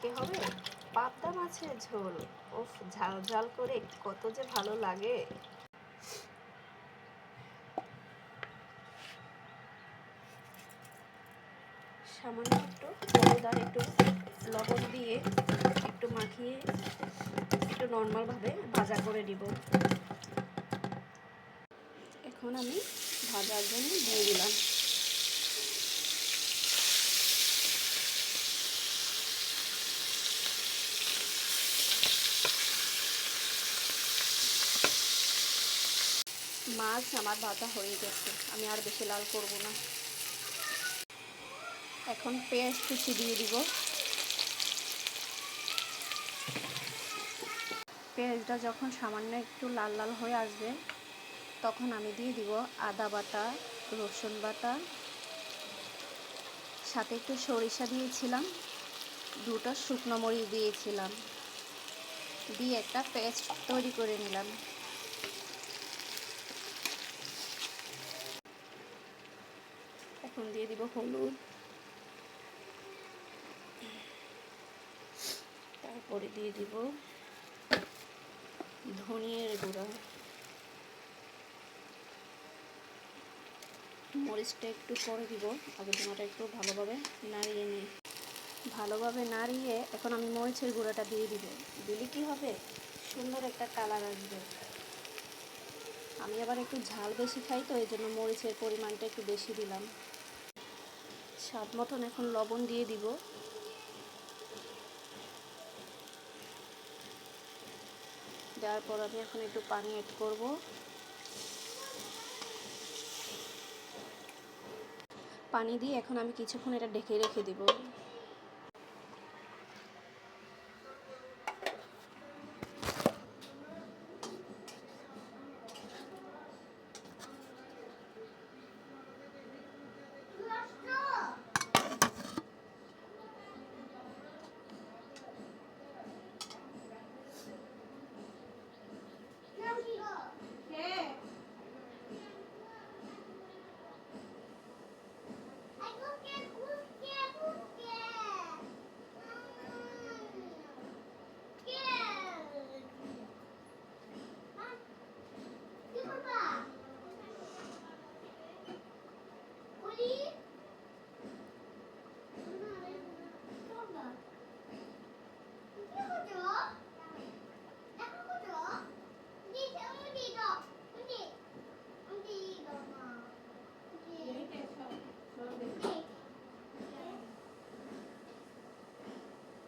আজকে হবে? পাবদা মাছের ঝোল। ওফ ঝাল ঝাল করে কত যে ভালো লাগে। সামান্য একটু হলুদ আর একটু লবণ দিয়ে একটু মাখিয়ে একটু নর্মালভাবে ভাজা করে নিব। এখন আমি ভাজার জন্য দিয়ে দিলাম। মাছ আমার ভাজা হয়ে গেছে। আমি আর বেশি লাল করব না। এখন পেঁয়াজ কুচি দিয়ে দিব। পেঁয়াজটা যখন সামান্য একটু লাল লাল হয়ে আসবে, তখন আমি দিয়ে দিব আদা বাটা, রসুন বাটা। সাথে একটু সরিষা দিয়েছিলাম, দুটো শুকনো মরিচ দিয়েছিলাম। দিয়ে একটা পেস্ট তৈরি করে নিলাম। এখন দিয়ে দিব হলুদ। তারপরে দিয়ে দিব ধনিয়ার গুঁড়া। মরিচটা একটু পরে দিব, আগে ধোঁয়াটা একটু ভালোভাবে নাড়িয়ে নিই। ভালোভাবে নাড়িয়ে এখন আমি মরিচের গুঁড়াটা দিয়ে দিব। দিলে কি হবে? সুন্দর একটা কালার আসবে। আমি আবার একটু ঝাল বেশি খাই তো, এই জন্য মরিচের পরিমাণটা একটু বেশি দিলাম। স্বাদ মতন এখন লবণ দিয়ে দিব। দেওয়ার পর আমি এখন একটু পানি অ্যাড করব। পানি দিয়ে এখন আমি কিছুক্ষণ এটা ঢেকে রেখে দিব।